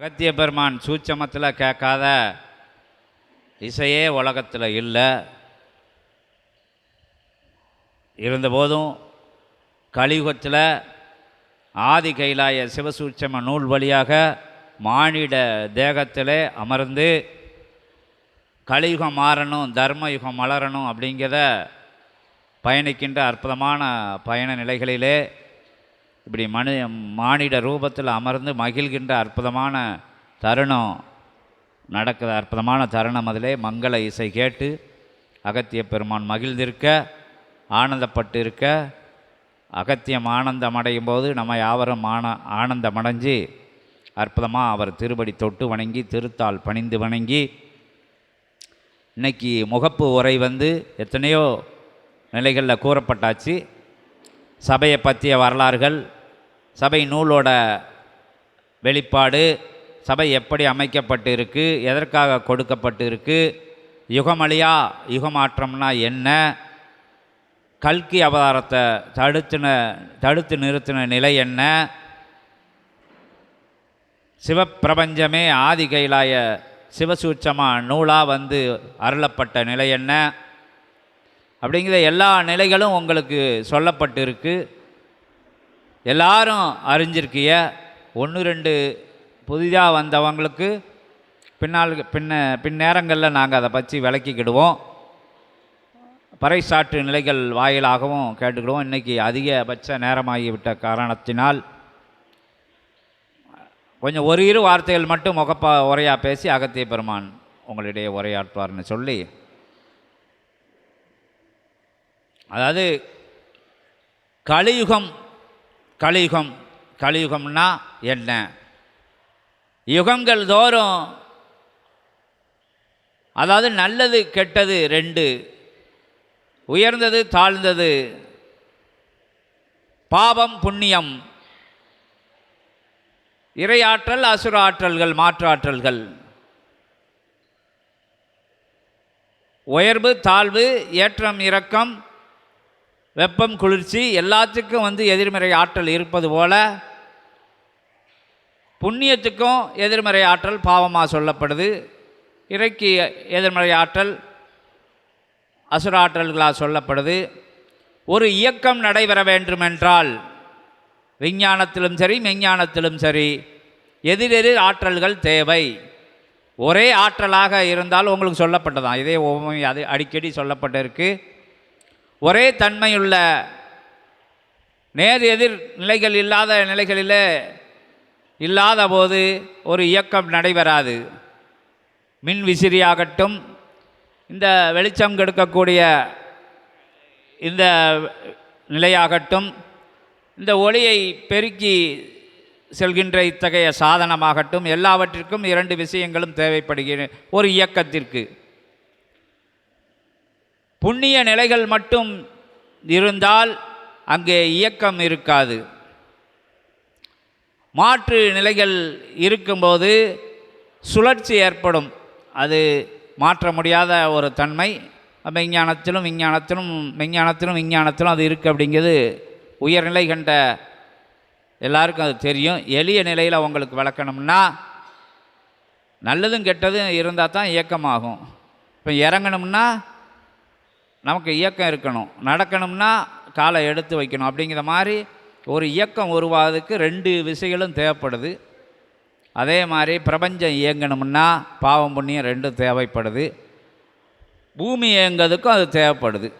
அகத்திய பெருமான் சூட்சமத்தில் கேட்காத இசையே உலகத்தில் இல்லை. இருந்தபோதும் கலியுகத்தில் ஆதி கைலாய சிவசூட்சம நூல் வழியாக மானிட தேகத்திலே அமர்ந்து கலியுகம் மாறணும் தர்மயுகம் மலரணும் அப்படிங்கிறத பயணிக்கின்ற அற்புதமான பயண நிலைகளிலே இப்படி மனு மானிட ரூபத்தில் அமர்ந்து மகிழ்கின்ற அற்புதமான தருணம் நடக்குது. அற்புதமான தருணம் அதிலே மங்கள இசை கேட்டு அகத்திய பெருமான் மகிழ்ந்திருக்க ஆனந்தப்பட்டு இருக்க அகத்தியம் ஆனந்தம் அடையும் போது நம்ம யாவரும் ஆன ஆனந்தமடைஞ்சு அற்புதமாக அவர் திருப்படி தொட்டு வணங்கி திருத்தால் பணிந்து வணங்கி இன்னைக்கு முகப்பு உரை வந்து எத்தனையோ நிலைகளில் கூறப்பட்டாச்சு. சபையை பற்றிய வரலாறுகள் சபை நூலோட வெளிப்பாடு சபை எப்படி அமைக்கப்பட்டு இருக்கு எதற்காக கொடுக்கப்பட்டு இருக்கு யுகமழியா யுகமாற்றம்னா என்ன கல்கி அவதாரத்தை தடுத்துன தடுத்து நிறுத்தின நிலை என்ன சிவப்பிரபஞ்சமே ஆதி கைலாய சிவசூட்சமா நூலாக வந்து அருளப்பட்ட நிலை என்ன அப்படிங்கிற எல்லா நிலைகளும் உங்களுக்கு சொல்லப்பட்டு இருக்கு எல்லாரும் அறிஞ்சிருக்கிய ஒன்று ரெண்டு புதிதாக வந்தவங்களுக்கு பின்னால் பின்ன பின்னேரங்களில் நாங்கள் அதை பற்றி விளக்கிக்கிடுவோம். பறைசாற்று நிலைகள் வாயிலாகவும் கேட்டுக்கிடுவோம். இன்றைக்கி அதிகபட்ச நேரமாகிவிட்ட காரணத்தினால் கொஞ்சம் ஒரு இரு வார்த்தைகள் மட்டும் முகப்பா உரையாக பேசி அகத்திய பெருமான் உங்களிடையே உரையாற்றுவார்னு சொல்லி அதாவது கலியுகம் கலியுகம் கலியுகம்னா என்ன? யுகங்கள் தோறும் அதாவது நல்லது கெட்டது ரெண்டு. உயர்ந்தது தாழ்ந்தது. பாவம் புண்ணியம். இறையாற்றல் அசுர ஆற்றல்கள் உயர்வு தாழ்வு ஏற்றம் இறக்கம் வெப்பம் குளிர்ச்சி எல்லாத்துக்கும் வந்து எதிர்மறை ஆற்றல் இருப்பது போல புண்ணியத்துக்கும் எதிர்மறை ஆற்றல் பாவமாக சொல்லப்படுது. இறைக்கு எதிர்மறை ஆற்றல் அசுர ஆற்றல்களாக சொல்லப்படுது. ஒரு இயக்கம் நடைபெற வேண்டுமென்றால் விஞ்ஞானத்திலும் சரி மெஞ்ஞானத்திலும் சரி எதிரெதிர் ஆற்றல்கள் தேவை. ஒரே ஆற்றலாக இருந்தால் உங்களுக்கு சொல்லப்பட்டதான் இதே ஒவ்வொரு அது அடிக்கடி சொல்லப்பட்டிருக்கு. ஒரே தன்மையுள்ள நேர் எதிர் நிலைகள் இல்லாத நிலைகளில் இல்லாத போது ஒரு இயக்கம் நடைபெறாது. மின் விசிறியாகட்டும் இந்த வெளிச்சம் கெடுக்கக்கூடிய இந்த நிலையாகட்டும் இந்த ஒளியை பெருக்கி செல்கின்ற இத்தகைய சாதனமாகட்டும் எல்லாவற்றிற்கும் இரண்டு விஷயங்களும் தேவைப்படுகிற ஒரு இயக்கத்திற்கு. புண்ணிய நிலைகள் மட்டும் இருந்தால் அங்கே இயக்கம் இருக்காது. மாற்று நிலைகள் இருக்கும்போது சுழற்சி ஏற்படும். அது மாற்ற முடியாத ஒரு தன்மை. மெஞ்ஞானத்திலும் விஞ்ஞானத்திலும் மெஞ்ஞானத்திலும் விஞ்ஞானத்திலும் அது இருக்குது அப்படிங்கிறது உயர்நிலை கண்ட எல்லாருக்கும் அது தெரியும். எளிய நிலையில் அவங்களுக்கு விளக்கணும்னா நல்லதும் கெட்டதும் இருந்தால் தான் இயக்கமாகும். இப்போ இறங்கணும்னா நமக்கு இயக்கம் இருக்கணும். நடக்கணும்னா காலை எடுத்து வைக்கணும். அப்படிங்கிற மாதிரி ஒரு இயக்கம் உருவாவதுக்கு ரெண்டு விசைகளும் தேவைப்படுது. அதே மாதிரி பிரபஞ்சம் இயங்கணும்னா பாவம் புண்ணியம் ரெண்டும் தேவைப்படுது. பூமி இயங்கிறதுக்கும் அது தேவைப்படுது.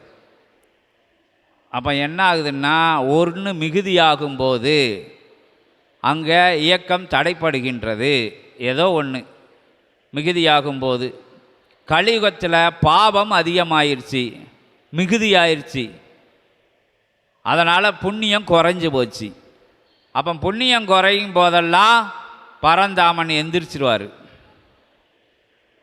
அப்போ என்ன ஆகுதுன்னா ஒன்று மிகுதியாகும்போது அங்கே இயக்கம் தடைப்படுகின்றது. ஏதோ ஒன்று மிகுதியாகும்போது. கலியுகத்தில் பாவம் அதிகமாயிருச்சு. மிகுதியாயிருச்சு. அதனால் புண்ணியம் குறைஞ்சு போச்சு. அப்போ புண்ணியம் குறையும் போதெல்லாம் பரந்தாமன் எந்திரிச்சிருவார்.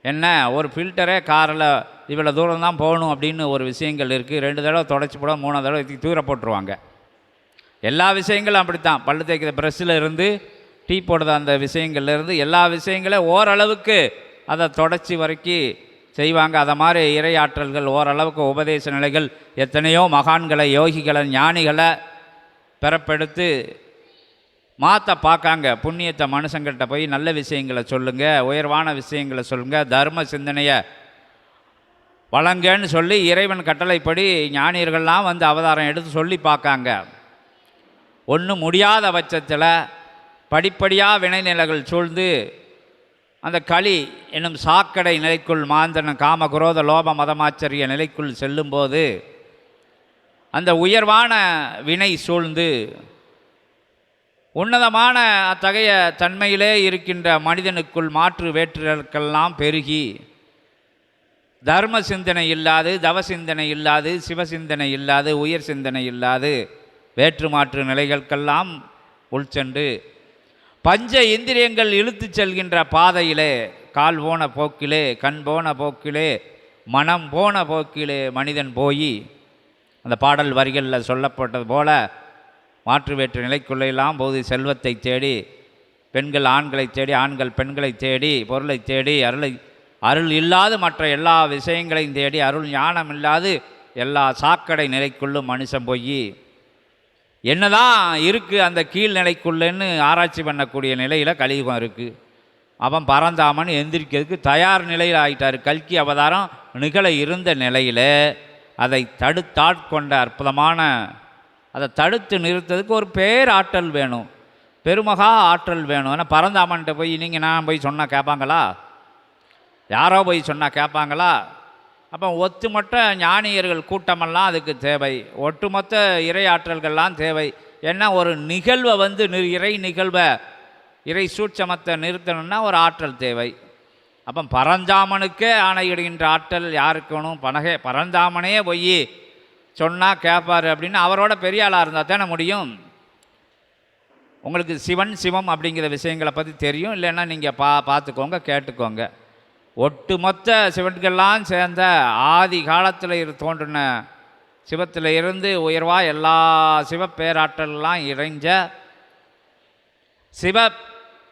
என்ன? ஒரு ஃபில்டரே காரில் இவ்வளோ தூரம் தான் போகணும் அப்படின்னு ஒரு விஷயங்கள் இருக்குது ரெண்டு தடவை தொடச்சி போட மூணு தடவை தூர போட்டுருவாங்க. எல்லா விஷயங்களும் அப்படித்தான். பல்லு தேய்க்கிற ப்ரெஷ்ஷில் இருந்து டீ போடுற அந்த விஷயங்கள்லேருந்து எல்லா விஷயங்களும் ஓரளவுக்கு அதை தொடச்சி வரைக்கும் செய்வாங்க. அதை மாதிரி இறையாற்றல்கள் ஓரளவுக்கு உபதேச நிலைகள் எத்தனையோ மகான்களை யோகிகளை ஞானிகளை பிறப்பெடுத்து மாற்ற பார்க்காங்க. புண்ணியத்தை மனுஷங்கள்கிட்ட போய் நல்ல விஷயங்களை சொல்லுங்கள் உயர்வான விஷயங்களை சொல்லுங்கள் தர்ம சிந்தனையை வழங்கன்னு சொல்லி இறைவன் கட்டளைப்படி ஞானியர்கள்லாம் வந்து அவதாரம் எடுத்து சொல்லி பார்க்காங்க. ஒன்றும் முடியாத பட்சத்தில் படிப்படியாக வினைநிலைகள் சூழ்ந்து அந்த களி என்னும் சாக்கடை நிலைக்குள் மாந்தன காம குரோத லோப மதமாச்சரிய நிலைக்குள் செல்லும்போது அந்த உயர்வான வினை சூழ்ந்து உன்னதமான அத்தகைய தன்மையிலே இருக்கின்ற மனிதனுக்குள் மாற்று வேற்றுகளுக்கெல்லாம் பெருகி தர்ம சிந்தனை இல்லாது தவ சிந்தனை இல்லாது சிவசிந்தனை இல்லாது உயர் சிந்தனை இல்லாது வேற்று மாற்று நிலைகளுக்கெல்லாம் உள்சென்று பஞ்ச இந்திரியங்கள் இழுத்துச் செல்கின்ற பாதையிலே கால் போன போக்கிலே கண் போன போக்கிலே மனம் போன போக்கிலே மனிதன் போய் அந்த பாடல் வரிகளில் சொல்லப்பட்டது போல மாற்று வேற்று நிலைக்குள்ளெல்லாம் போது செல்வத்தை தேடி பெண்கள் ஆண்களை தேடி ஆண்கள் பெண்களை தேடி பொருளை தேடி அருளை அருள் இல்லாது மற்ற எல்லா விஷயங்களையும் தேடி அருள் ஞானம் இல்லாது எல்லா சாக்கடை நிலைக்குள்ளும் மனுஷன் போய் என்னதான் இருக்குது அந்த கீழ்நிலைக்குள்ளேன்னு ஆராய்ச்சி பண்ணக்கூடிய நிலையில் கலியுகம் இருக்குது அவன் பரந்தாமன் எந்திரிக்கிறதுக்கு தயார் நிலையில் ஆகிட்டார் கல்கி அவதாரம் நிகழ இருந்த நிலையில் அதை தடுத்தாட்கொண்ட அற்புதமான அதை தடுத்து நிறுத்ததுக்கு ஒரு பேராற்றல் வேணும். பெருமகா ஆற்றல் வேணும். ஏன்னா பரந்தாமன்கிட்ட போய் நீங்கள் நான் போய் சொன்னால் கேட்பாங்களா? யாரோ போய் சொன்னால் கேட்பாங்களா? அப்போ ஒத்துமொத்த ஞானியர்கள் கூட்டமெல்லாம் அதுக்கு தேவை. ஒட்டுமொத்த இறையாற்றல்கள்லாம் தேவை. ஏன்னா ஒரு நிகழ்வை வந்து நி- இறை நிகழ்வை இறை சூட்சமத்தை நிறுத்தணும்னா ஒரு ஆற்றல் தேவை. அப்போ பரந்தாமனுக்கே ஆணையிடுகின்ற ஆற்றல் யாருக்கணும் பனகே பரந்தாமனே போய் சொன்னால் கேட்பார் அப்படின்னு அவரோட பெரிய ஆளாக இருந்தால் தானே முடியும். உங்களுக்கு சிவன் சிவம் அப்படிங்கிற விஷயங்களை பற்றி தெரியும். இல்லைன்னா நீங்கள் பா பார்த்துக்கோங்க கேட்டுக்கோங்க. ஒட்டுமொத்த சிவன்கள்லாம் சேர்ந்த ஆதி காலத்தில் இரு தோன்றின சிவத்தில் இருந்து உயர்வா எல்லா சிவப்பேராற்றல்லாம் இறைஞ்ச சிவ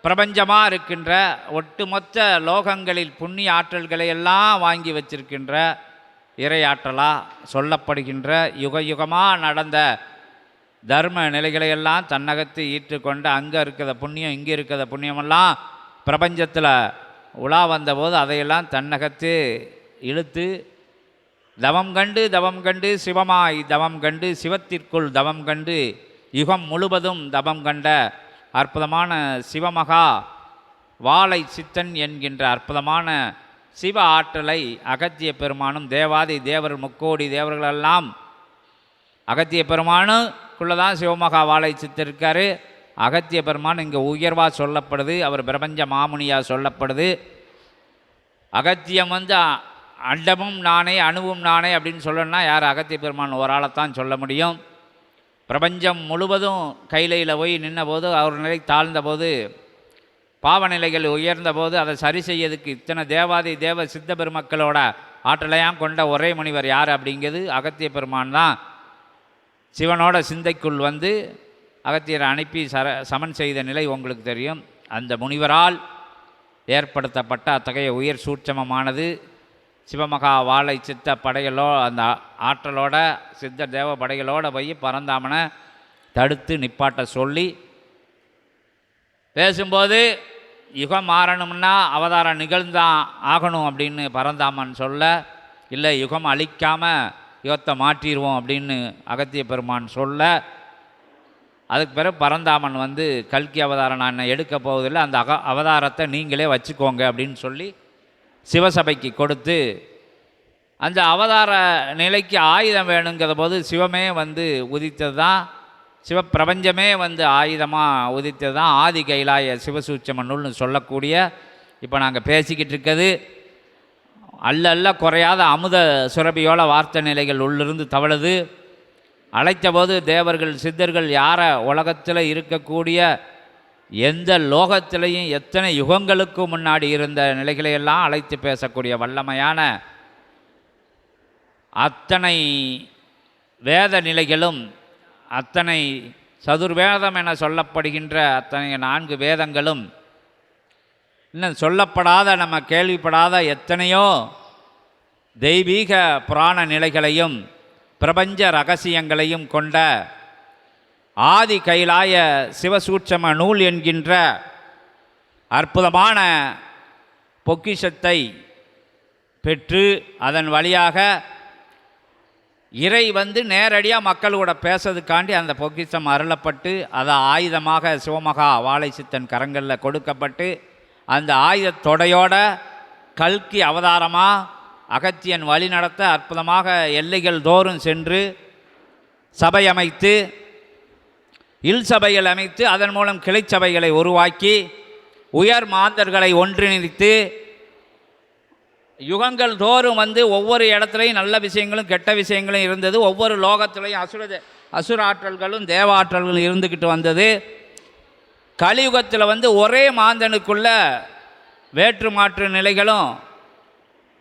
பிரபஞ்சமாக இருக்கின்ற ஒட்டுமொத்த லோகங்களில் புண்ணிய ஆற்றல்களை எல்லாம் வாங்கி வச்சிருக்கின்ற இறையாற்றலாக சொல்லப்படுகின்ற யுக யுகமாக நடந்த தர்ம நிலைகளையெல்லாம் தன்னகத்து ஈற்றுக்கொண்டு அங்கே இருக்கிற புண்ணியம் இங்கே இருக்கிற புண்ணியமெல்லாம் பிரபஞ்சத்தில் உலா வந்தபோது அதையெல்லாம் தன்னகத்து இழுத்து தவம் கண்டு தவம் கண்டு சிவமாய் தவம் கண்டு சிவத்திற்குள் தவம் கண்டு யுகம் முழுவதும் தவம் கண்ட அற்புதமான சிவமகா வாழை சித்தன் என்கின்ற அற்புதமான சிவ ஆற்றலை அகத்திய பெருமானும் தேவாதி தேவர் முக்கோடி தேவர்களெல்லாம் அகத்திய பெருமானுக்குள்ளே தான் சிவமகா வாழை சித்திருக்காரு அகத்திய பெருமான் இங்கே உயர்வாக சொல்லப்படுது அவர் பிரபஞ்ச மாமுனியாக சொல்லப்படுது. அகத்தியம் வந்து அண்டமும் நானே அணுவும் நானே அப்படின்னு சொல்லணும்னா யார் அகத்திய பெருமான் ஓராளத்தான் சொல்ல முடியும். பிரபஞ்சம் முழுவதும் கைலையில் போய் நின்னபோது அவர் நிலை தாழ்ந்தபோது பாவநிலைகள் உயர்ந்தபோது அதை சரி செய்யறதுக்கு இத்தனை தேவாதி தேவ சித்த பெருமக்களோட ஆற்றலையாம் கொண்ட ஒரே முனிவர் யார் அப்படிங்கிறது அகத்திய பெருமான் தான். சிவனோட சிந்தைக்குள் வந்து அகத்தியரை அனுப்பி சர சமன் செய்த நிலை உங்களுக்கு தெரியும். அந்த முனிவரால் ஏற்படுத்தப்பட்ட அத்தகைய உயர் சூட்சமமானது சிவமகா வாழை சித்த படைகளோ அந்த ஆற்றலோட சித்த தேவ படைகளோடு போய் பரந்தாமனை தடுத்து நிப்பாட்ட சொல்லி பேசும்போது யுகம் மாறணும்னா அவதாரம் நிகழ்ந்தான் ஆகணும் அப்படின்னு பரந்தாமன் சொல்ல இல்லை யுகம் அழிக்காமல் யுகத்தை மாற்றிடுவோம் அப்படின்னு அகத்திய பெருமான் சொல்ல அதுக்கு பிறகு பரந்தாமன் வந்து கல்கி அவதாரம் நான் எடுக்க போவதில்லை. அந்த அக அவதாரத்தை நீங்களே வச்சுக்கோங்க அப்படின்னு சொல்லி சிவசபைக்கு கொடுத்து அந்த அவதார நிலைக்கு ஆயுதம் வேணுங்கிற போது சிவமே வந்து உதித்தது தான் சிவப்பிரபஞ்சமே வந்து ஆயுதமாக உதித்தது தான் ஆதி கைலாய சிவசூட்சம நூல்னு சொல்லக்கூடிய இப்போ நாங்கள் பேசிக்கிட்டு இருக்கிறது அல்ல அல்ல குறையாத அமுத சுரபியோல வார்த்தை நிலைகள் உள்ளிருந்து தவழுது. அழைத்தபோது தேவர்கள் சித்தர்கள் யாரை உலகத்தில் இருக்கக்கூடிய எந்த லோகத்திலையும் எத்தனை யுகங்களுக்கு முன்னாடி இருந்த நிலைகளையெல்லாம் அழைத்து பேசக்கூடிய வல்லமையான அத்தனை வேத நிலைகளும் அத்தனை சதுர்வேதம் என சொல்லப்படுகின்ற அத்தனை நான்கு வேதங்களும் இன்னும் சொல்லப்படாத நம்ம கேள்விப்படாத எத்தனையோ தெய்வீக புராண நிலைகளையும் பிரபஞ்ச ரகசியங்களையும் கொண்ட ஆதி கைலாய சிவசூட்சம நூல் என்கின்ற அற்புதமான பொக்கிஷத்தை பெற்று அதன் வழியாக இறை வந்து நேரடியாக மக்களோட பேசுறதுக்காண்டி அந்த பொக்கிஷம் அருளப்பட்டு அதை ஆயுதமாக சிவமகா வாழை சித்தன் கரங்களில் கொடுக்கப்பட்டு அந்த ஆயுத தொடையோட கல்கி அவதாரமாக அகத்தியன் வழி நடத்த அற்புதமாக எல்லைகள் தோறும் சென்று சபை அமைத்து இல் சபைகள் அமைத்து அதன் மூலம் கிளைச்சபைகளை உருவாக்கி உயர் மாந்தர்களை ஒன்றிணைத்து யுகங்கள் தோறும் வந்து ஒவ்வொரு இடத்துலையும் நல்ல விஷயங்களும் கெட்ட விஷயங்களும் இருந்தது. ஒவ்வொரு லோகத்திலையும் அசுர அசுர ஆற்றல்களும் இருந்துக்கிட்டு வந்தது. கலியுகத்தில் வந்து ஒரே மாந்தனுக்குள்ள வேற்று மாற்று நிலைகளும்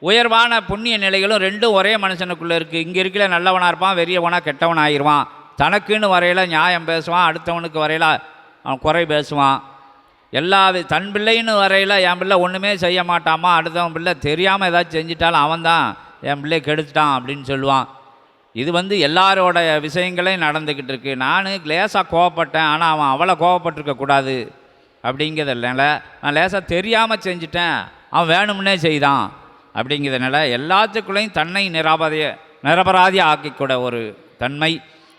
உயர்வான புண்ணிய நிலைகளும் ரெண்டும் ஒரே மனுஷனுக்குள்ளே இருக்குது இங்கே இருக்கல நல்லவனாக இருப்பான் வெறியவனாக கெட்டவன் ஆயிடுவான். தனக்குன்னு வரையில் நியாயம் பேசுவான் அடுத்தவனுக்கு வரையில் அவன் குறை பேசுவான். எல்லா தன் பிள்ளைன்னு வரையில் என் பிள்ளை ஒன்றுமே செய்ய மாட்டாமா? அடுத்தவன் பிள்ளை தெரியாமல் ஏதாச்சும் செஞ்சிட்டாலும் அவன்தான் என் பிள்ளையை கெடுத்துட்டான் அப்படின்னு சொல்லுவான். இது வந்து எல்லாரோட விஷயங்களையும் நடந்துக்கிட்டு இருக்கு. நான் லேசாக கோவப்பட்டேன் ஆனால் அவன் அவ்வளோ கோவப்பட்டிருக்கக்கூடாது அப்படிங்கிறதுனால நான் லேசாக தெரியாமல் செஞ்சிட்டேன். அவன் வேணும்னே செய்தான். அப்படிங்கிறதுனால எல்லாத்துக்குள்ளேயும் தன்னை நிராபதிய நிரபராதி ஆக்கிக்கூட ஒரு தன்மை.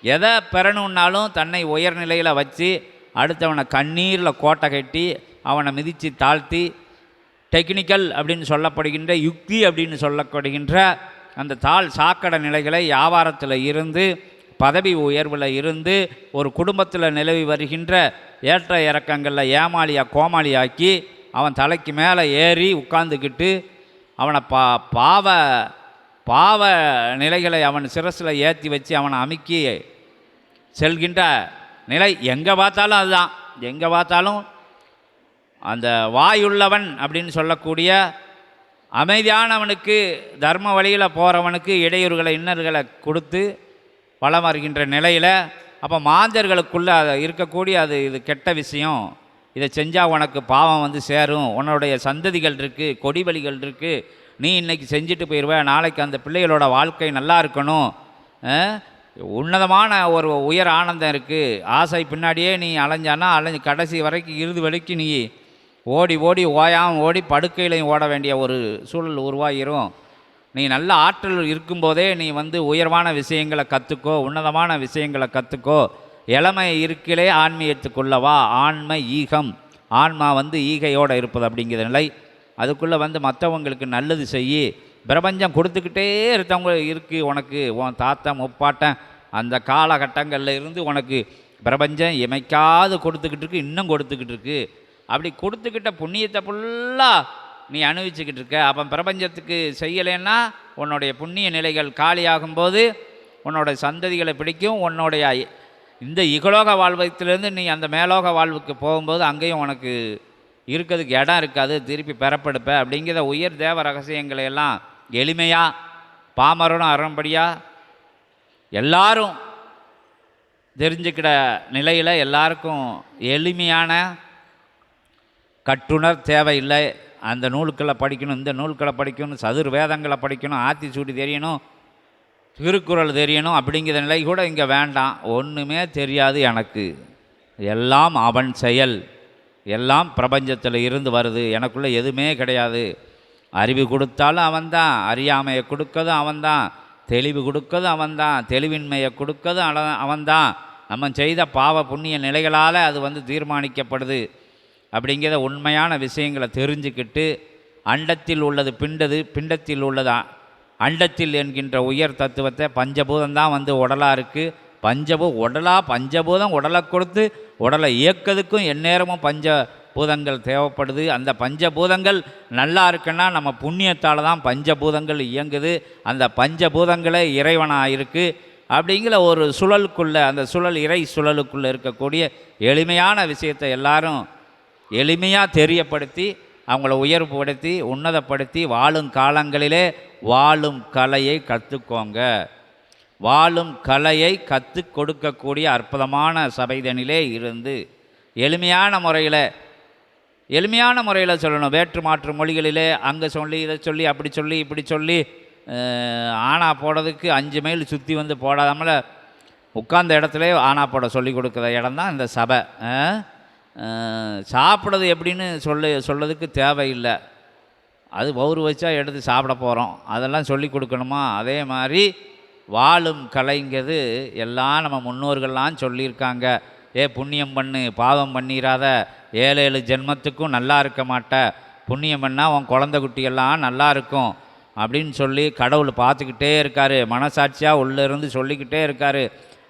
எதை பெறணுன்னாலும் தன்னை உயர்நிலையில் வச்சு அடுத்தவனை கண்ணீரில் கோட்டை கட்டி அவனை மிதித்து தாழ்த்தி டெக்னிக்கல் அப்படின்னு சொல்லப்படுகின்ற யுக்தி அப்படின்னு சொல்லப்படுகின்ற அந்த தாழ் சாக்கடை நிலைகளை வியாபாரத்தில் இருந்து பதவி உயர்வில் இருந்து ஒரு குடும்பத்தில் நிலவி வருகின்ற ஏற்ற இறக்கங்களில் ஏமாளியாக கோமாளியாக்கி அவன் தலைக்கு மேலே ஏறி உட்காந்துக்கிட்டு அவனை பா பாவ பாவ நிலைகளை அவன் சிரஸில் ஏற்றி வச்சு அவனை அமுக்கி செல்கின்ற நிலை எங்கே பார்த்தாலும் அதுதான். எங்கே பார்த்தாலும் அந்த வாயுள்ளவன் அப்படின்னு சொல்லக்கூடிய அமைதியானவனுக்கு தர்ம வழியில் போகிறவனுக்கு இடையூறுகளை இன்னர்களை கொடுத்து வளம் வருகின்ற நிலையில் அப்போ மாந்தர்களுக்குள்ளே அதை இருக்கக்கூடிய அது இது கெட்ட விஷயம். இதை செஞ்சால் உனக்கு பாவம் வந்து சேரும். உன்னுடைய சந்ததிகள் இருக்குது கொடிவலிகள் இருக்குது நீ இன்னைக்கு செஞ்சுட்டு போயிடுவ நாளைக்கு அந்த பிள்ளைகளோட வாழ்க்கை நல்லா இருக்கணும். உன்னதமான ஒரு உயர் ஆனந்தம் இருக்குது ஆசை பின்னாடியே நீ அலைஞ்சானா அலைஞ்சு கடைசி வரைக்கும் இறுதி வரைக்கும் நீ ஓடி ஓடி ஓயாமல் ஓடி படுக்கையிலையும் ஓட வேண்டிய ஒரு சூழல் உருவாகிரும். நீ நல்ல ஆற்றல் இருக்கும்போதே நீ வந்து உயர்வான விஷயங்களை கற்றுக்கோ உன்னதமான விஷயங்களை கற்றுக்கோ இளமை இருக்கிலே ஆன்மீகத்துக்குள்ளவா ஆன்ம ஈகம். ஆன்மா வந்து ஈகையோடு இருப்பது அப்படிங்கிற நிலை. அதுக்குள்ளே வந்து மற்றவங்களுக்கு நல்லது செய்ய பிரபஞ்சம் கொடுத்துக்கிட்டே இருக்கவங்க இருக்குது உனக்கு உன் தாத்தா முப்பாட்டன் அந்த காலகட்டங்களில் இருந்து உனக்கு பிரபஞ்சம் இமைக்காது கொடுத்துக்கிட்டு இருக்கு இன்னும் கொடுத்துக்கிட்டு இருக்கு. அப்படி கொடுத்துக்கிட்ட புண்ணியத்தை ஃபுல்லாக நீ அனுபவிச்சுக்கிட்டு இருக்க. அப்போ பிரபஞ்சத்துக்கு செய்யலைன்னா உன்னுடைய புண்ணிய நிலைகள் காலியாகும்போது உன்னோட சந்ததிகளை பிடிக்கும் உன்னுடைய இந்த இகலோக வாழ்வத்திலேருந்து நீ அந்த மேலோக வாழ்வுக்கு போகும்போது அங்கேயும் உனக்கு இருக்கிறதுக்கு இடம் இருக்காது திருப்பி பெறப்படுப்ப அப்படிங்கிற உயர் தேவ ரகசியங்களை எல்லாம் எளிமையாக பாமரனும் அறம்படியாக எல்லாரும் தெரிஞ்சுக்கிற நிலையில் எல்லாருக்கும் எளிமையான கட்டுணர் தேவையில்லை. அந்த நூல்களை படிக்கணும் இந்த நூல்களை படிக்கணும் சதுர் வேதங்களை படிக்கணும் ஆத்தி சூடி தெரியணும். திருக்குறள் தெரியணும் அப்படிங்கிற நிலை கூட இங்கே வேண்டாம். ஒன்றுமே தெரியாது எனக்கு. எல்லாம் அவன் செயல். எல்லாம் பிரபஞ்சத்தில் இருந்து வருது. எனக்குள்ளே எதுவுமே கிடையாது. அறிவு கொடுத்தாலும் அவன்தான். அறியாமையை கொடுக்கதும் அவன்தான். தெளிவு கொடுக்கதும் அவன்தான். தெளிவின்மையை கொடுக்கதும் அவன்தான். நம்ம செய்த பாவ புண்ணிய நிலைகளால் அது வந்து தீர்மானிக்கப்படுது. அப்படிங்கிற உண்மையான விஷயங்களை தெரிஞ்சுக்கிட்டு அண்டத்தில் உள்ளது பிண்டது பிண்டத்தில் உள்ளதா அண்டத்தில் என்கின்ற உயர் தத்துவத்தை பஞ்சபூதம் தான் வந்து உடலாக இருக்குது பஞ்சபூ உடலா பஞ்சபூதம் உடலை கொடுத்து உடலை இயக்கிறதுக்கும் எந்நேரமும் பஞ்ச பூதங்கள் தேவைப்படுது. அந்த பஞ்சபூதங்கள் நல்லா இருக்குன்னா நம்ம புண்ணியத்தால் தான் பஞ்சபூதங்கள் இயங்குது. அந்த பஞ்சபூதங்களே இறைவனாக இருக்குது அப்படிங்கிற ஒரு சுழலுக்குள்ளே அந்த சுழல் இறை சுழலுக்குள்ளே இருக்கக்கூடிய எளிமையான விஷயத்தை எல்லாரும் எளிமையாக தெரியப்படுத்தி அவங்கள உயர்வுபடுத்தி உன்னதப்படுத்தி வாழும் காலங்களிலே வாழும் கலையை கற்றுக்கோங்க வாழும் கலையை கற்றுக் கொடுக்கக்கூடிய அற்புதமான சபைதனிலே இருந்து எளிமையான முறையில் எளிமையான முறையில் சொல்லணும். வேற்று மாற்று மொழிகளிலே அங்கே சொல்லி இதை சொல்லி அப்படி சொல்லி இப்படி சொல்லி ஆனா ஆணா போடுறதுக்கு அஞ்சு மைல் சுற்றி வந்து போடாமல் உட்கார்ந்த இடத்துல போட சொல்லி கொடுக்குற இடம் தான் இந்த சபை. ஆ, சாப்பிட்றது எப்படின்னு சொல்ல சொல்லதுக்கு தேவையில்லை. அது பௌரு வச்சா எடுத்து சாப்பிட போகிறோம் அதெல்லாம் சொல்லி கொடுக்கணுமா? அதே மாதிரி வாழும் கலைங்கிறது எல்லாம் நம்ம முன்னோர்கள்லாம் சொல்லியிருக்காங்க. ஏ புண்ணியம் பண்ணு பாவம் பண்ணிடாத ஏழு ஏழு ஜென்மத்துக்கும் நல்லா இருக்க மாட்ட. புண்ணியம் பண்ணால் உன் குழந்தை குட்டியெல்லாம் நல்லா இருக்கும் அப்படின்னு சொல்லி கடவுள் பார்த்துக்கிட்டே இருக்காரு. மனசாட்சியாக உள்ளே இருந்து சொல்லிக்கிட்டே இருக்காரு.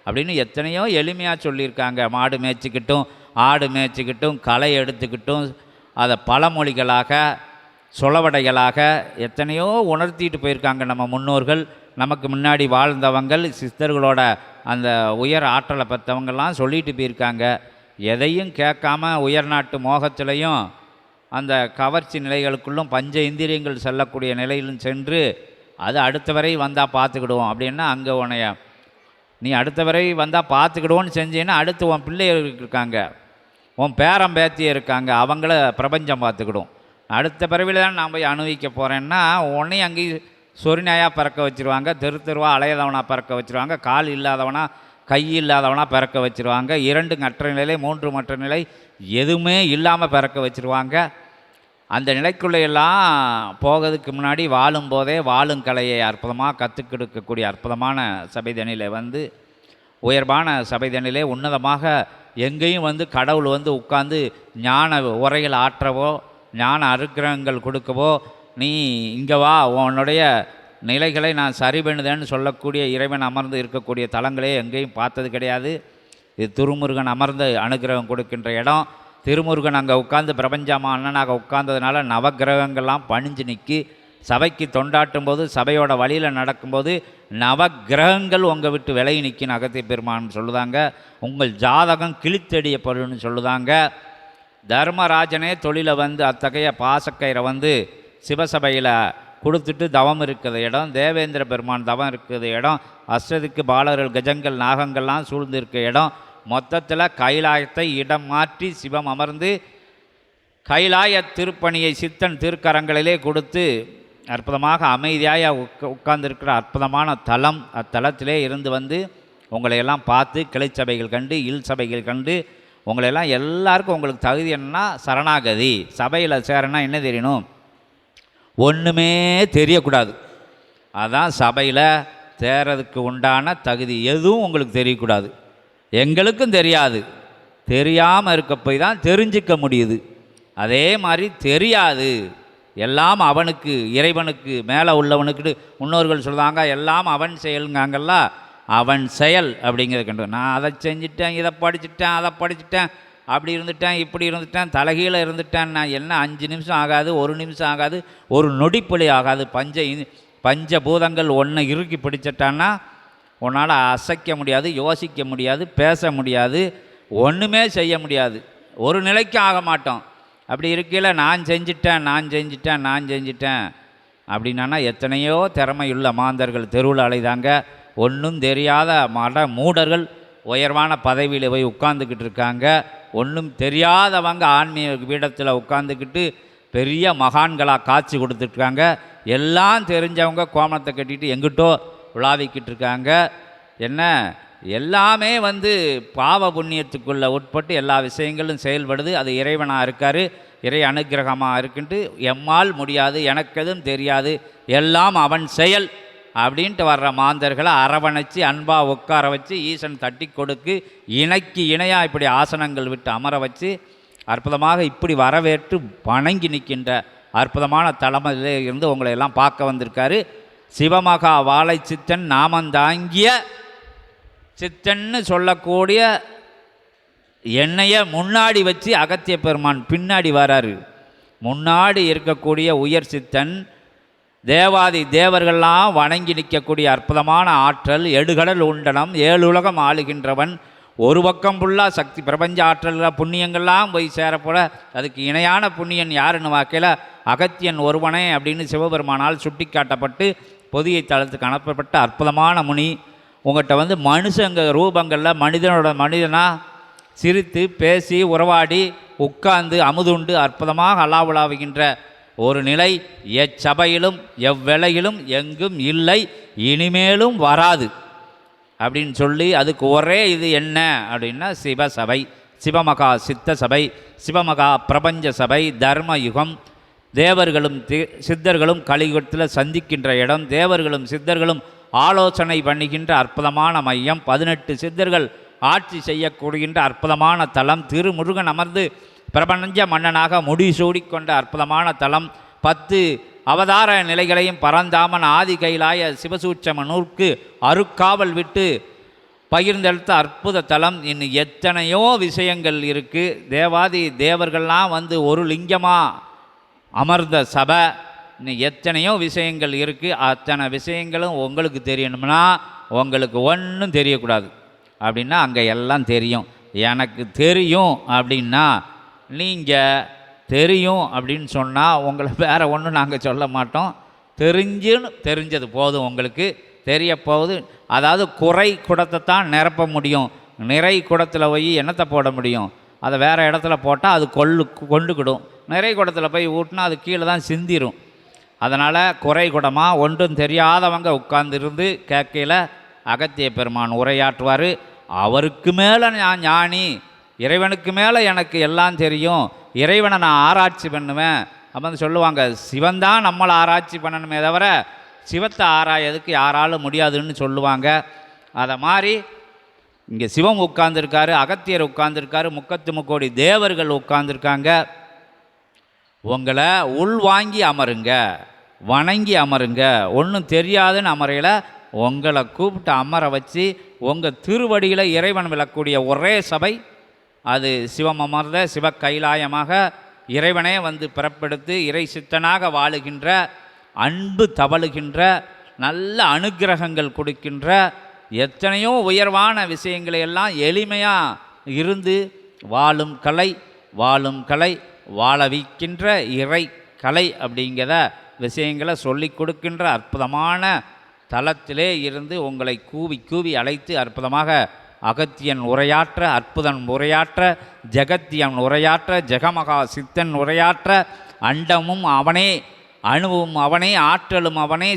அப்படின்னு எத்தனையோ எளிமையாக சொல்லியிருக்காங்க. மாடு மேய்ச்சிக்கிட்டும் ஆடு மேய்ச்சிக்கிட்டும் களை எடுத்துக்கிட்டும் அதை பழமொழிகளாக சொலவடைகளாக எத்தனையோ உணர்த்திட்டு போயிருக்காங்க நம்ம முன்னோர்கள். நமக்கு முன்னாடி வாழ்ந்தவங்கள் சித்தர்களோட அந்த உயர் ஆற்றலை பெற்றவங்கெல்லாம் சொல்லிட்டு போயிருக்காங்க. எதையும் கேட்காம உயர்நாட்டு மோகத்திலையும் அந்த கவர்ச்சி நிலைகளுக்குள்ளும் பஞ்ச இந்திரியங்கள் செல்லக்கூடிய நிலையிலும் சென்று அது அடுத்த வரை வந்தால் பார்த்துக்கிடுவோம். அப்படின்னா அங்கே உன்னைய நீ அடுத்த வரை வந்தால் பார்த்துக்கிடுவோன்னு செஞ்சீங்கன்னா அடுத்து உன் பிள்ளைகள் இருக்காங்க. உன் பேரம் பேத்தி இருக்காங்க அவங்கள பிரபஞ்சம் பார்த்துக்கிடும். அடுத்த பிறவியில் தான் நான் போய் அனுபவிக்க போகிறேன்னா உன்னையும் அங்கேயும் சொரிநாயாக பிறக்க வச்சிருவாங்க தெரு தெருவாக அலையாதவனாக பிறக்க வச்சிருவாங்க கால் இல்லாதவனா கை இல்லாதவனாக பிறக்க வச்சிருவாங்க இரண்டு மற்ற நிலை மூன்று மற்ற நிலை எதுவுமே இல்லாமல் பிறக்க வச்சிருவாங்க. அந்த நிலைக்குள்ளையெல்லாம் போகிறதுக்கு முன்னாடி வாழும்போதே வாழும் கலையை அற்புதமாக கற்றுக்கெடுக்கக்கூடிய அற்புதமான சபைதனிலே வந்து உயர்வான சபைதனிலே உன்னதமாக எங்கேயும் வந்து கடவுள் வந்து உட்கார்ந்து ஞான உரைகள் ஆற்றவோ ஞான அருக்கிரகங்கள் கொடுக்கவோ நீ இங்கே வா உன்னுடைய நிலைகளை நான் சரி பண்ணுதேன்னு சொல்லக்கூடிய இறைவன் அமர்ந்து இருக்கக்கூடிய தலங்களே எங்கேயும் பார்த்தது கிடையாது. இது திருமுருகன் அமர்ந்து அனுகிரகம் கொடுக்கின்ற இடம். திருமுருகன் அங்கே உட்கார்ந்து பிரபஞ்சமா அண்ணனாக உட்கார்ந்ததுனால நவக்கிரகங்கள்லாம் பணிஞ்சு நிற்கி சபைக்கு தொண்டாட்டும் போது சபையோட வழியில் நடக்கும்போது நவக்கிரகங்கள் உங்கள் விட்டு விலகி நிற்கின்னு அகத்திய பெருமான் சொல்லுதாங்க. உங்கள் ஜாதகம் கிழித்தெடியப்படுன்னு சொல்லுதாங்க. தர்மராஜனே தொழிலை வந்து அத்தகைய பாசக்கயிறை வந்து சிவசபையில் கொடுத்துட்டு தவம் இருக்கிற இடம் தேவேந்திர பெருமான் தவம் இருக்கிற இடம் அஷ்டதிக்கு பாலர்கள் கஜங்கள் நாகங்கள்லாம் சூழ்ந்திருக்க இடம். மொத்தத்தில் கைலாயத்தை இடம் மாற்றி சிவம் அமர்ந்து கைலாய திருப்பணியை சித்தன் திருக்கரங்களிலே கொடுத்து அற்புதமாக அமைதியாக உட்கா உட்கார்ந்துருக்கிற அற்புதமான தலம் அத்தலத்திலே இருந்து வந்து உங்களையெல்லாம் பார்த்து கிளைச்சபைகள் கண்டு இல் சபைகள் கண்டு உங்களையெல்லாம் எல்லாருக்கும் உங்களுக்கு தகுதி என்னன்னா சரணாகதி. சபையில் சேரனா என்ன தெரியணும்? ஒன்றுமே தெரியக்கூடாது. அதான் சபையில் சேரதுக்கு உண்டான தகுதி. எதுவும் உங்களுக்கு தெரியக்கூடாது. எங்களுக்கும் தெரியாது. தெரியாமல் இருக்க போய் தான் தெரிஞ்சிக்க முடியுது. அதே மாதிரி தெரியாது. எல்லாம் அவனுக்கு இறைவனுக்கு மேலே உள்ளவனுக்கு முன்னோர்கள் சொல்கிறாங்க எல்லாம் அவன் செயலுங்காங்கல்ல அவன் செயல் அப்படிங்கிறது கண்டு நான் அதை செஞ்சிட்டேன் இதை படிச்சுட்டேன் அதை படிச்சுட்டேன் அப்படி இருந்துட்டேன் இப்படி இருந்துட்டேன் தலைகீழ இருந்துட்டேன் நான் என்ன அஞ்சு நிமிஷம் ஆகாது ஒரு நிமிஷம் ஆகாது ஒரு நொடிப்பொழி ஆகாது பஞ்ச பஞ்ச பூதங்கள் ஒன்றை இறுக்கி பிடிச்சிட்டான்னா உன்னால் அசைக்க முடியாது யோசிக்க முடியாது பேச முடியாது ஒன்றுமே செய்ய முடியாது ஒரு நிலைக்கு ஆக மாட்டோம். அப்படி இருக்கையில் நான் செஞ்சிட்டேன் நான் செஞ்சிட்டேன் நான் செஞ்சிட்டேன் அப்படின்னா எத்தனையோ திறமையுள்ள மாந்தர்கள் தெருவில் அலைதாங்க. ஒன்றும் தெரியாத மட மூடர்கள் உயர்வான பதவியில் போய் உட்காந்துக்கிட்டு இருக்காங்க. ஒன்றும் தெரியாதவங்க ஆன்மீக பீடத்தில் உட்காந்துக்கிட்டு பெரிய மகான்களாக காட்சி கொடுத்துட்ருக்காங்க எல்லாம் தெரிஞ்சவங்க கோமணத்தை கட்டிட்டு எங்கிட்டோ விழாவிக்கிட்டு இருக்காங்க. என்ன? எல்லாமே வந்து பாவ புண்ணியத்துக்குள்ள உட்பட்டு எல்லா விஷயங்களும் செயல்படுது. அது இறைவனாக இருக்கார் இறை அனுக்கிரகமாக இருக்குன்ட்டு எம்மால் முடியாது எனக்கு எதுவும் தெரியாது எல்லாம் அவன் செயல் அப்படின்ட்டு வர்ற மாந்தர்களை அரவணைச்சு அன்பாக உட்கார வச்சு ஈசன் தட்டி கொடுக்கு இணைக்கு இணையாக இப்படி ஆசனங்கள் விட்டு அமர வச்சு அற்புதமாக இப்படி வரவேற்று வணங்கி நிற்கின்ற அற்புதமான தலைமையிலே இருந்து உங்களை எல்லாம் பார்க்க வந்திருக்காரு. சிவமகா வாழை சித்தன் நாமந்தாங்கிய சித்தன்னு சொல்லக்கூடிய என்னைய முன்னாடி வச்சு அகத்திய பெருமான் பின்னாடி வராரு. முன்னாடி இருக்கக்கூடிய உயர் சித்தன் தேவாதி தேவர்கள்லாம் வணங்கி நிற்கக்கூடிய அற்புதமான ஆற்றல் எடுகடல் உண்டனம் ஏழுலகம் ஆளுகின்றவன். ஒரு பக்கம் ஃபுல்லாக சக்தி பிரபஞ்ச ஆற்றல்கள் புண்ணியங்கள்லாம் போய் சேரப்போல அதுக்கு இணையான புண்ணியன் யாருன்னு வாக்கையில் அகத்தியன் ஒருவனே அப்படின்னு சிவபெருமானால் சுட்டிக்காட்டப்பட்டு பொதியை தளத்துக்கு அனுப்பப்பட்ட அற்புதமான முனி. உங்கள்கிட்ட வந்து மனுஷங்க ரூபங்களில் மனிதனோட மனிதனாக சிரித்து பேசி உறவாடி உட்கார்ந்து அமுதுண்டு அற்புதமாக அலாவுலாவுகின்ற ஒரு நிலை எச்சபையிலும் எவ்வேளையிலும் எங்கும் இல்லை இனிமேலும் வராது. அப்படின்னு சொல்லி அதுக்கு ஒரே இது என்ன அப்படின்னா சிவசபை சிவமகா சித்த சபை சிவமகா பிரபஞ்ச சபை தர்ம யுகம் தேவர்களும் தி- சித்தர்களும் கலியுகத்தில் சந்திக்கின்ற இடம் தேவர்களும் சித்தர்களும் ஆலோசனை பண்ணுகின்ற அற்புதமான மையம். பதினெட்டு சித்தர்கள் ஆட்சி செய்யக்கூடுகின்ற அற்புதமான தலம். திருமுருகன் அமர்ந்து பிரபஞ்ச மன்னனாக முடிசூடிக்கொண்ட அற்புதமான தலம். பத்து அவதார நிலைகளையும் பரந்தாமன் ஆதி கைலாய சிவசூட்சம நூற்கு அருக்காவல் விட்டு பகிர்ந்தெடுத்த அற்புத தலம். இன்னும் எத்தனையோ விஷயங்கள் இருக்குது தேவாதி தேவர்கள்லாம் வந்து ஒரு லிங்கமாக அமர்ந்த சபை. இன்னும் எத்தனையோ விஷயங்கள் இருக்குது அத்தனை விஷயங்களும் உங்களுக்கு தெரியணும்னா உங்களுக்கு ஒன்றும் தெரியக்கூடாது. அப்படின்னா அங்கே எல்லாம் தெரியும். எனக்கு தெரியும் அப்படின்னா நீங்கள் தெரியும் அப்படின்னு சொன்னால் உங்களை வேறு ஒன்றும் நாங்கள் சொல்ல மாட்டோம். தெரிஞ்சுன்னு தெரிஞ்சது போதும் உங்களுக்கு. தெரிய போகுது. அதாவது குறை குடத்தை தான் நிரப்ப முடியும். நிறை குடத்தில் போய் என்னத்தை போட முடியும்? அதை வேறு இடத்துல போட்டால் அது கொள்ளு கொண்டுக்கிடும் நிறை குடத்தில் போய் ஊட்டினா அது கீழே தான் சிந்திரும். அதனால் குறை குடமாக ஒன்றும் தெரியாதவங்க உட்கார்ந்துருந்து கேட்கையில் அகத்திய பெருமான் உரையாற்றுவார் அவருக்கு மேலே நான் ஞானி இறைவனுக்கு மேலே எனக்கு எல்லாம் தெரியும் இறைவனை நான் ஆராய்ச்சி பண்ணுவேன். அப்போ வந்து சொல்லுவாங்க. சிவன் தான் நம்மளை ஆராய்ச்சி பண்ணணுமே தவிர சிவத்தை ஆராயதுக்கு யாராலும் முடியாதுன்னு சொல்லுவாங்க. அதை மாதிரி இங்கே சிவம் உட்கார்ந்துருக்காரு அகத்தியர் உட்கார்ந்துருக்காரு முக்கத்து முக்கோடி தேவர்கள் உட்கார்ந்துருக்காங்க. உங்களை உள்வாங்கி அமருங்க. வணங்கி அமருங்க. ஒன்றும் தெரியாதுன்னு அமரையில் உங்களை கூப்பிட்டு அமர வச்சு உங்கள் திருவடியில் இறைவன் விழக்கூடிய ஒரே சபை அது சிவம் அமர்ந்த சிவ கைலாயமாக இறைவனே வந்து பிறப்பெடுத்து இறை சித்தனாக வாழுகின்ற அன்பு தவழுகின்ற நல்ல அனுக்கிரகங்கள் கொடுக்கின்ற எத்தனையோ உயர்வான விஷயங்களை எல்லாம் எளிமையாக இருந்து வாழும் கலை வாழும் கலை வாழ வைக்கின்ற இறை கலை அப்படிங்கிறத விஷயங்களை சொல்லிக் கொடுக்கின்ற அற்புதமான தளத்திலே இருந்து உங்களை கூவி கூவி அழைத்து அற்புதமாக அகத்தியன் உரையாற்ற அற்புதன் உரையாற்ற ஜெகத்தியன் உரையாற்ற ஜெகமகா சித்தன் உரையாற்ற அண்டமும் அவனே அணுவும் அவனே ஆற்றலும் அவனே